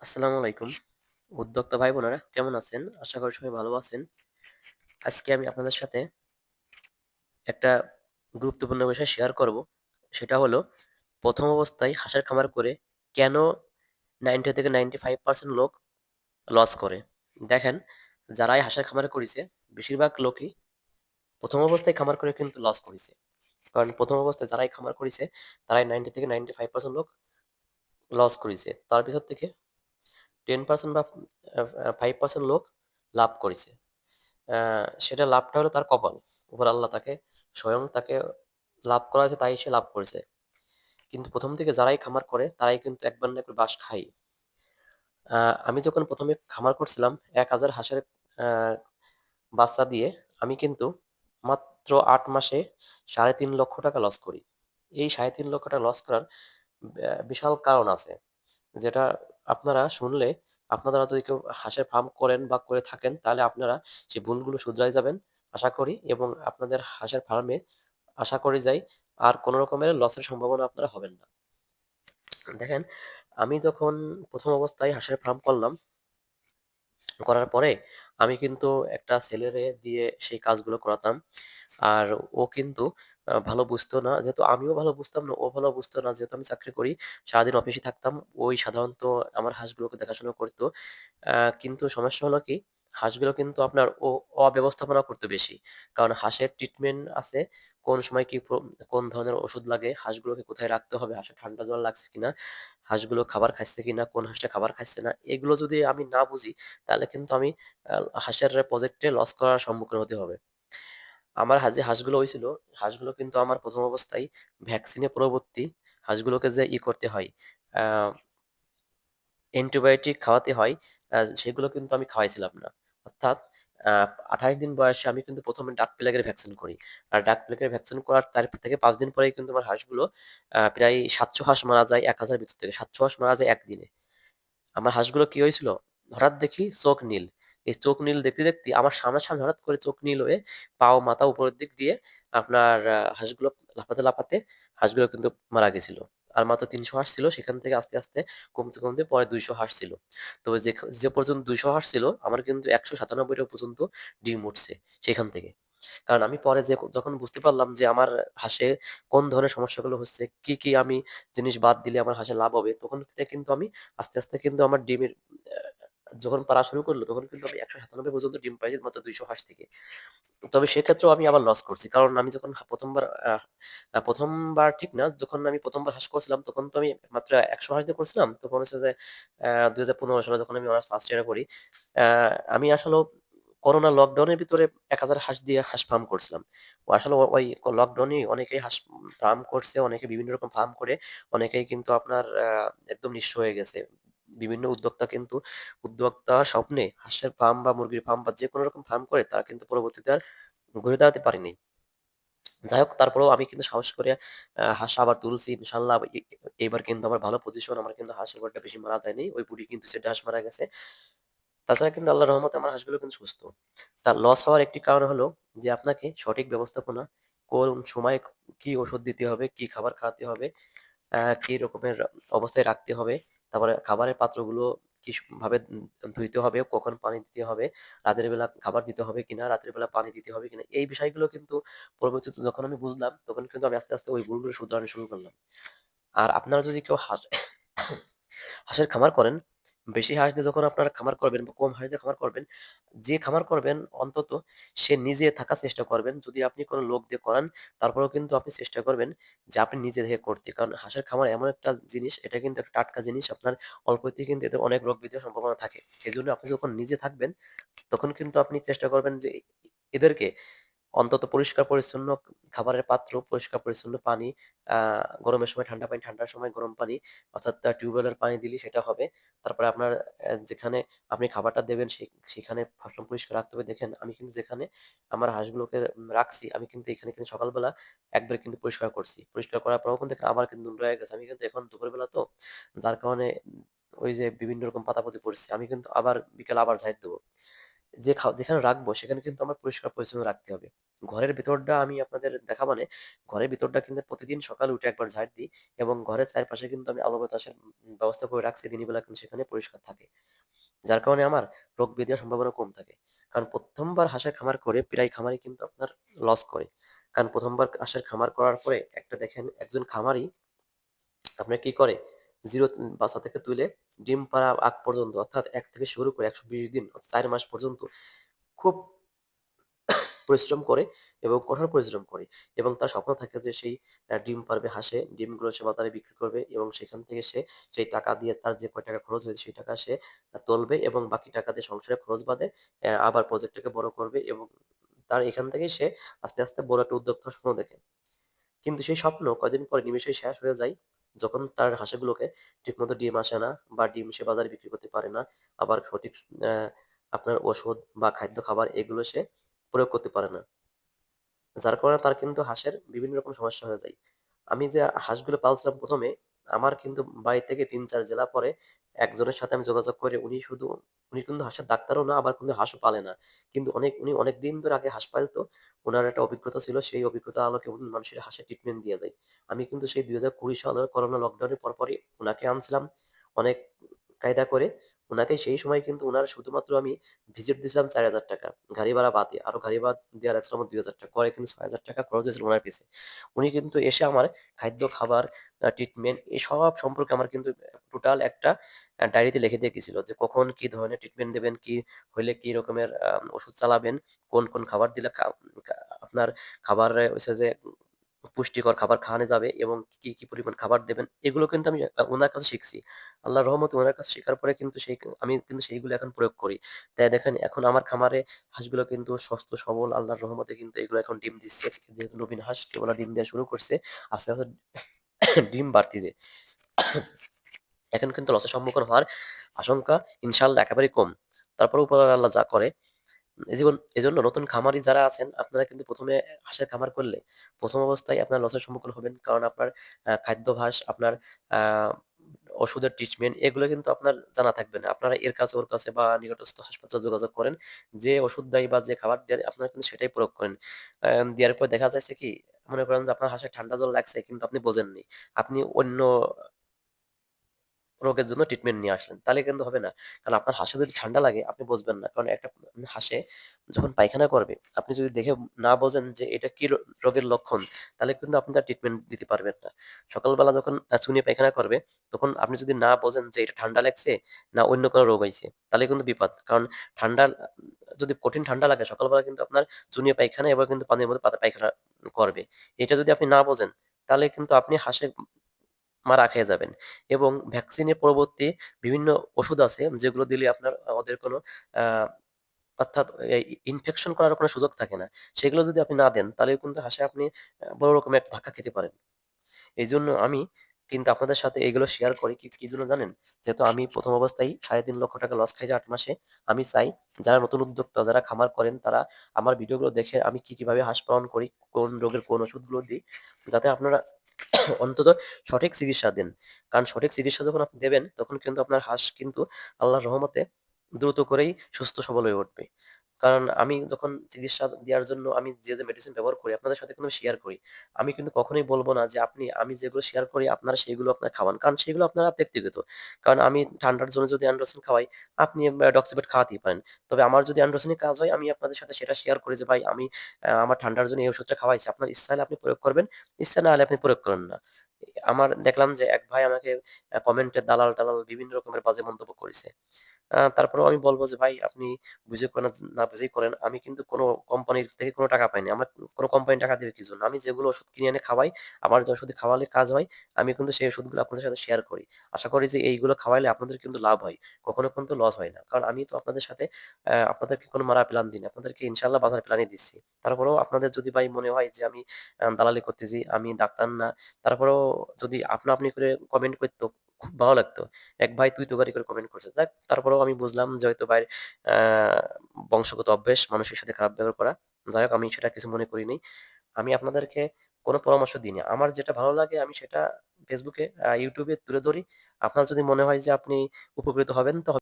আসসালামু আলাইকুম। উদ্যোক্তা ভাই বোনেরা, কেমন আছেন? আশা করি সবাই ভালো আছেন। আজকে আমি আপনাদের সাথে একটা গুরুত্বপূর্ণ বিষয় শেয়ার করব। সেটা হলো, প্রথম অবস্থায় হাঁসের খামার করে কেন নাইনটি থেকে নাইনটি ফাইভ পার্সেন্ট লোক লস করে? দেখেন, যারাই হাঁসের খামার করেছে, বেশিরভাগ লোকই প্রথম অবস্থায় খামার করে কিন্তু লস করেছে। কারণ প্রথম অবস্থায় যারাই খামার করেছে, তারাই নাইনটি থেকে নাইনটি ফাইভ পার্সেন্ট লোক লস করেছে। তার ভিতর থেকে টেন পার্সেন্ট বা ফাইভ পার্সেন্ট লোক লাভ করেছে। সেটা লাভটা হলো তার কপাল। উপর আল্লাহ তাকে স্বয়ং তাকে লাভ করা হয়েছে তাই সে লাভ করেছে। কিন্তু প্রথম থেকে যারাই খামার করে তারাই কিন্তু একবার না একবার বাস আহ, আমি যখন প্রথমে খামার করছিলাম এক হাজার হাঁসের বাচ্চা দিয়ে আমি কিন্তু মাত্র আট মাসে সাড়ে তিন লক্ষ টাকা লস করি। এই সাড়ে তিন লক্ষ টাকা লস করার বিশাল কারণ আছে। যেটা আপনারা শুনলে আপনারা যদি কেউ হাঁসের ফার্ম করেন বা করে থাকেন, তাহলে আপনারা সেই ভুলগুলো শুধরাই যাবেন, আশা করি। এবং আপনাদের হাঁসের ফার্মে আশা করি যাই, আর কোনো রকমের লসের সম্ভাবনা আপনারা হবেন না। দেখেন, আমি যখন প্রথম অবস্থায় হাঁসের ফার্ম করলাম করার পরে আমি কিন্তু একটা ছেলেরে দিয়ে সেই কাজগুলো করাতাম। আর ও কিন্তু ভালো বুঝতো না। যেহেতু আমিও ভালো বুঝতাম না, ও ভালো বুঝতো না। যেহেতু আমি চাকরি করি, সারাদিন অফিসে থাকতাম, ওই সাধারণত আমার হাঁসগুলোকে দেখাশোনা করতো। কিন্তু সমস্যা হলো কি হাঁসগুলো কিন্তু আপনার অব্যবস্থাপনা করতে বেশি। কারণ হাঁসের ট্রিটমেন্ট আছে, কোন সময় কি কোন ধরনের ওষুধ লাগে, হাঁসগুলোকে কোথায় রাখতে হবে, হাঁসের ঠান্ডা জল লাগছে কিনা, হাঁসগুলো খাবার খাচ্ছে কিনা, কোন হাঁসটা খাবার খাচ্ছে না, এগুলো যদি আমি না বুঝি, তাহলে কিন্তু আমি হাঁসের প্রজেক্টে লস করার সম্মুখীন হতে হবে। আমার যে হাঁসগুলো হয়েছিল, হাঁসগুলো কিন্তু আমার প্রথম অবস্থায় ভ্যাকসিনে পরবর্তী হাঁসগুলোকে যে ই করতে হয় অ্যান্টিবায়োটিক খাওয়াতে হয় আহ, সেগুলো কিন্তু আমি খাওয়াইছিলাম না। অর্থাৎ আঠাশ দিন বয়সে আমি কিন্তু প্রথমে ডাক প্লেগের ভ্যাকসিন করি। আর ডাক প্লেগের ভ্যাকসিন করার তার থেকে পাঁচ দিন পরেই কিন্তু আমার হাঁসগুলো আহ, প্রায় সাতশো হাঁস মারা যায় এক হাজার ভিতর থেকে। সাতশো হাঁস মারা যায় একদিনে। আমার হাঁসগুলো কি হয়েছিল? হঠাৎ দেখি চোখ নীল। এই চোখ নীল দেখতে দেখতে আমার সামনে সামনে হঠাৎ করে চোখ নীল হয়ে পাও মাথা উপরের দিক দিয়ে আপনার হাঁসগুলো লাফাতে লাফাতে হাঁসগুলো কিন্তু মারা গেছিল। আর মাত্র তিনশো হাঁস ছিল, সেখান থেকে আস্তে আস্তে কমতে কমতে পরে দুইশো হাঁস ছিল। তো যে পর্যন্ত দুইশো হাঁস ছিল, আমার কিন্তু একশো সাতানব্বইটা পর্যন্ত ডিম উঠছে সেখান থেকে। কারণ আমি পরে যে যখন বুঝতে পারলাম যে আমার হাঁসে কোন ধরনের সমস্যাগুলো হচ্ছে, কি কি আমি জিনিস বাদ দিলে আমার হাঁসে লাভ হবে, তখন কিন্তু আমি আস্তে আস্তে কিন্তু আমার ডিমের যখন পারা শুরু করল, তখন কিন্তু আমি একশো সাতানব্বই পর্যন্ত ডিম পাইছি মাত্র দুইশো হাঁস থেকে। তবে সেক্ষেত্রেও আমি আবার লস করছি। কারণ আমি যখন প্রথমবার প্রথমবার ঠিক না, যখন আমি প্রথমবার হাঁস করছিলাম, তখন তো আমি মাত্র একশো হাঁস দিয়ে করছিলাম। তখন হচ্ছে যে দুই হাজার পনেরো সালে যখন আমি অনার্স ফার্স্ট ইয়ারে করি আমি আসলে করোনা লকডাউনের ভিতরে এক হাজার হাঁস দিয়ে হাঁস ফার্ম করছিলাম। ও আসলে ওই লকডাউনে অনেকেই হাঁস ফার্ম করছে, অনেকে বিভিন্ন রকম ফার্ম করে, অনেকেই কিন্তু আপনার একদম নিঃস্ব হয়ে গেছে। বিভিন্ন উদ্যোক্তা কিন্তু উদ্যোক্তা স্বপ্নে হাঁসের ফার্ম বা মুরগির ফার্ম বা যে কোনো রকম ফার্ম করে তারা কিন্তু পরবর্তীতে আর ঘুরে দাঁড়াতে পারেনি। যাই হোক, তারপরেও আমি কিন্তু সাহস করে হাঁস আবার তুলছি ইনশাল্লাহ এবার কিন্তু আমার ভালো পজিশন আমার কিন্তু হাঁসের ঘরটা বেশি মারা যায়নি, ওই বুড়ি কিন্তু সেটা হাঁস মারা গেছে। তাছাড়া কিন্তু আল্লাহর রহমতে আমার হাঁসগুলো কিন্তু সুস্থ। তার লস হওয়ার একটি কারণ হলো যে আপনাকে সঠিক ব্যবস্থাপনা, কোন সময় কি ওষুধ দিতে হবে, কি খাবার খাওয়াতে হবে কি রকমের অবস্থায় রাখতে হবে? তারপরে খাবারের পাত্রগুলো কি ভাবে ধুইতে হবে? কখন পানি দিতে হবে? রাতের বেলা খাবার দিতে হবে কিনা? রাতের বেলা পানি দিতে হবে কিনা? এই বিষয়গুলো কিন্তু পরবর্তীতে যখন আমি বুঝলাম, তখন কিন্তু আমি আস্তে আস্তে ওই ভুলগুলো শুধরানো শুরু করলাম। আর আপনারা যদি কেউ হাঁস হাঁসের খামার করেন বেশি হাঁস দিয়ে যখন আপনারা খামার করবেন বা কম হাঁস দিয়ে খামার করবেন, যে খামার করবেন অন্তত সে নিজে থাকার চেষ্টা করবেন। যদি আপনি কোনো লোক দিয়ে করান, তারপরেও কিন্তু আপনি চেষ্টা করবেন যে আপনি নিজে থেকে করতে। কারণ হাঁসের খামার এমন একটা জিনিস, এটা কিন্তু একটা টাটকা জিনিস, আপনার অল্পতেই কিন্তু এতে অনেক রোগ বিধির সম্ভাবনা থাকে। এই জন্য আপনি যখন নিজে থাকবেন, তখন কিন্তু আপনি চেষ্টা করবেন যে এদেরকে অন্তত পরিষ্কার পরিচ্ছন্ন খাবারের পাত্র, পরিষ্কার পরিচ্ছন্ন পানি, গরমের সময় ঠান্ডা পানি, ঠান্ডার সময় গরম পানি অর্থাৎ টিউবওয়েলের পানি দিলেই সেটা হবে। তারপরে আপনার যেখানে আপনি খাবারটা দেবেন সেখানে সবসময় পরিষ্কার রাখতে হবে। দেখেন আমি কিন্তু যেখানে আমার হাঁসগুলোকে রাখছি আমি কিন্তু এখানে কিন্তু সকালবেলা একবার কিন্তু পরিষ্কার করছি। পরিষ্কার করার পরেও কিন্তু আবার কিন্তু নোংরা হয়ে গেছে। আমি কিন্তু এখন দুপুরবেলা তো যার কারণে ওই যে বিভিন্ন রকম পাতাপতি পড়ছে। আমি কিন্তু আবার বিকেলে আবার ঝাইট দেব। যে খা যেখানে রাখব, সেখানে কিন্তু আমার পরিষ্কার পরিচ্ছন্ন রাখতে হবে। ঘরের ভিতরটা আমি আপনাদের দেখা মানে ঘরের ভিতরটা কিন্তু প্রতিদিন সকালে উঠে একবার ঝাড় দিই এবং ঘরের চারপাশে কিন্তু আমি আলো বাতাসের ব্যবস্থা করে রাখছি দিনের বেলা কিন্তু সেখানে পরিষ্কার থাকে। যার কারণে আমার রোগ ব্যাধি সম্ভাবনা কম থাকে। কারণ ১ম বার হাঁসের খামার করে প্রায় খামারই কিন্তু আপনার লস করে। কারণ ১ম বার হাঁসের খামার করার পরে একটা দেখেন একজন খামারই আপনার কি করে 0 উম বাচ্চা থেকে তুলে ডিম পাড়া আগ পর্যন্ত অর্থাৎ এক থেকে শুরু করে ১২০ দিন চার মাস পর্যন্ত খুব পরিশ্রম করে এবং কঠোর পরিশ্রম করে এবং তার স্বপ্ন থাকে যে সেই ডিম পারবে হাসে ডিমগুলো সে বাজারে বিক্রি করবে এবং সেখান থেকে সে সেই টাকা দিয়ে তার যে কয় টাকা খরচ হয়েছে সেই টাকা সে তুলবে এবং বাকি টাকা দিয়ে সংসারের খরচ বাদে আবার প্রজেক্টটাকে বড় করবে এবং তার এখান থেকেই সে আস্তে, আস্তে বড় একটা উদ্যোক্তার স্বপ্ন দেখে। কিন্তু সেই স্বপ্ন কয়দিন পরে নিমেষে শেষ হয়ে যায়। যখন তার হাঁসগুলোকে ঠিকমতো ডিম আসে না বা ডিম সে বাজারে বিক্রি করতে পারে না। আবার সঠিক আপনার ওষুধ বা খাদ্য খাবার এগুলো সে প্রয়োগ করতে পারে না। যার কারণে তার কিন্তু হাঁসের বিভিন্ন রকম সমস্যা হয়ে যায়। আমি যে হাঁসগুলো পালছিলাম ১ম এ আমার কিন্তু বাড়ি থেকে ৩-৪ জেলা পরে একজনের সাথে আমি যোগাযোগ করে, উনি শুধু, উনি কিন্তু হাঁসের ডাক্তারও না, আবার কিন্তু হাঁসও পালে না। কিন্তু অনেক, উনি অনেক দিন ধরে আগে হাঁস পালতো। ওনার একটা অভিজ্ঞতা ছিল। সেই অভিজ্ঞতা আলোকে উনি মানুষের হাঁসের ট্রিটমেন্ট দিয়ে যায়। আমি কিন্তু সেই ২০২০ সালের করোনা লকডাউনের পরপরই ওনাকে আনছিলাম। অনেক কায়দা করে ওনাকে সেই সময় কিন্তু ওনার শুধুমাত্র আমি ভিজিট দিয়েছিলাম চার হাজার টাকা গাড়ি ভাড়া বাদে। আরও গাড়ি ভাড়া দেয়া লাগছিল আমার ৳২,০০০ পরে কিন্তু ৳৬,০০০ খরচ হয়েছিল ওনার পিছে। উনি কিন্তু এসে আমার খাদ্য, খাবার, ট্রিটমেন্ট এসব সম্পর্কে আমার কিন্তু টোটাল একটা ডায়েরিতে লিখে দিয়ে গেছিল যে কখন কি ধরনের ট্রিটমেন্ট দেবেন কি হইলে কি রকমের ওষুধ চালাবেন, কোন, কোন খাবার দিলে আপনার খাবারে হইছে যে পুষ্টিকর খাবার খাওয়ানো যাবে এবং কি, কি পরিমাণ খাবার দেবেন এগুলো কিন্তু আমি ওনার কাছে শিখছি। আল্লাহ রহমতে ওনার কাছে শেখার পরে কিন্তু সেই আমি কিন্তু সেইগুলো এখন প্রয়োগ করি। তাই দেখেন এখন আমার খামারে হাঁসগুলো কিন্তু সুস্থ সবল আল্লাহর রহমতে কিন্তু এগুলো এখন ডিম দিচ্ছে। যেহেতু নবীন হাঁস কেবল ডিম দেওয়া শুরু করছে। আস্তে, আস্তে ডিম বাড়তিছে। এখন কিন্তু লসের সম্মুখীন হওয়ার আশঙ্কা ইনশাল্লাহ একেবারেই কম। তারপরেও উপর আল্লাহ যা করে এজীবন এজন্য নতুন খামারি যারা আছেন আপনারা কিন্তু ১ম এ হাঁসের খামার করলে ১ম অবস্থায় আপনার লসের সম্মুখীন হবেন। কারণ আপনার আ খাদ্যাভ্যাস, আপনার ওষুধের ট্রিটমেন্ট এগুলো কিন্তু আপনার জানা থাকবে না। আপনারা এর কাছে ওর কাছে বা নিকটস্থ হাসপাতালে যোগাযোগ করেন। যে ওষুধ দেয় বা যে খাবার দেয় আপনারা কিন্তু সেটাই প্রয়োগ করেন। দেওয়ার পর দেখা যাচ্ছে কি মনে করেন যে আপনার হাঁসের ঠান্ডা জল লাগছে কিন্তু আপনি বোঝেননি। আপনি অন্য রোগের জন্য ট্রিটমেন্ট নিয়ে আসলেন। তাহলে কিন্তু হবে না। কারণ আপনার হাঁসের যদি ঠান্ডা লাগে আপনি বুঝবেন না। কারণ একটা হাঁসে যখন পায়খানা করবে, আপনি যদি দেখে না বোঝেন যে এটা কি রোগের লক্ষণ, তাহলে কিন্তু আপনি তার ট্রিটমেন্ট দিতে পারবেন না। সকালবেলা যখন চুনি পায়খানা করবে, তখন আপনি যদি না বোঝেন যে এটা ঠান্ডা লাগছে না অন্য কোনো রোগ হয়েছে তাহলে কিন্তু বিপদ। কারণ ঠান্ডা যদি কঠিন ঠান্ডা লাগে সকালবেলা কিন্তু আপনার চুনি পায়খানা এবার কিন্তু পানির মধ্যে পাতা পায়খানা করবে। এটা যদি আপনি না বোঝেন, তাহলে কিন্তু আপনি হাঁসের মারা খেয়ে যাবেন এবং ভ্যাকসিনের পরবর্তী বিভিন্ন ওষুধ আছে যেগুলো দিলে আপনার ওদের কোনো অর্থাৎ ইনফেকশন করার কোনো সুযোগ থাকে না। সেগুলো যদি আপনি না দেন তাহলে কিন্তু হাঁসে আপনি বড় রকমের একটা ধাক্কা খেতে পারেন। এইজন্য আমি কিন্তু আপনাদের সাথে এগুলো শেয়ার করি কি, কি জন্য জানেন? যেহেতু আমি প্রথম অবস্থায় ৳৩.৫ লস খাই যে ৮ মাসে। আমি চাই যারা নতুন উদ্যোক্তা, যারা খামার করেন তারা আমার ভিডিওগুলো দেখে আমি কি, কীভাবে হাঁস পালন করি, কোন রোগের কোন ওষুধগুলো দিই, যাতে আপনারা অন্তত সঠিক চিকিৎসা দেন। কারণ সঠিক চিকিৎসা যখন আপনি দেবেন, তখন কিন্তু আপনার হাঁস কিন্তু আল্লাহর রহমতে দ্রুত করেই সুস্থ সবল হয়ে উঠবে। কারণ আমি যখন চিকিৎসা দেওয়ার জন্য আমি যে, যে মেডিসিন ব্যবহার করি আপনাদের সাথে কিন্তু শেয়ার করি। আমি কিন্তু কখনোই বলব না যে আপনি আমি যেগুলো শেয়ার করি আপনারা সেগুলো আপনারা খাওয়ান। কারণ সেগুলো আপনারা ব্যক্তিগত। কারণ আমি ঠান্ডার জন্য যদি অ্যান্ড্রোসিন খাওয়াই, আপনি ডক্সিবেট খাওয়াতেই পারেন। তবে আমার যদি অ্যান্ড্রোসিনে কাজ হয় আমি আপনাদের সাথে সেটা শেয়ার করি যে ভাই আমি আমার ঠান্ডার জন্য এই ওষুধটা খাওয়াইছি। আপনার ইচ্ছা হলে আপনি প্রয়োগ করবেন, ইচ্ছা না হলে আপনি প্রয়োগ করেন না। আমার দেখলাম যে এক ভাই আমাকে কমেন্টে দালাল-টালাল বিভিন্ন রকমের বাজে মন্তব্য করেছে। তারপরেও আমি বলব যে ভাই আপনি বুঝে করেন না বুঝেই করেন। আমি কিন্তু কোনো কোম্পানির থেকে কোনো টাকা পাইনি। আমার কোন কোম্পানি টাকা দিবে কি জন্য? আমি যেগুলো ওষুধ কিনে এনে খাওয়াই, আমার যে ওষুধ খাওয়ালে কাজ হয়, আমি কিন্তু সেই ওষুধগুলো আপনাদের সাথে শেয়ার করি। আশা করি যে এইগুলো খাওয়াইলে আপনাদের কিন্তু লাভ হয়। কখনো কিন্তু লস হয় না। কারণ আমি তো আপনাদের সাথে আপনাদেরকে কোনো মারা প্ল্যান দিই না। আপনাদেরকে ইনশাল্লাহ বাজার প্ল্যানই দিচ্ছি। তারপরেও আপনাদের যদি ভাই মনে হয় যে আমি দালালি করতেছি, আমি ডাক্তার না, তারপরেও যদি আপনা আপনি করে কমেন্ট করতো, খুব ভালো লাগতো। এক ভাই তুই তোকারি করে কমেন্ট করছে। দেখ তারপরেও আমি বুঝলাম যে হয়তো ভাইয়ের বংশগত অভ্যেস মানুষের সাথে খারাপ ব্যবহার করা। যাই হোক, আমি সেটা কিছু মনে করি নাই। আমি আপনাদেরকে কোনো পরামর্শ দিই না। আমার যেটা ভালো লাগে, আমি সেটা ফেসবুকে ইউটিউবে তুলে ধরি। আপনার যদি মনে হয় যে আপনি উপকৃত হবেন, তো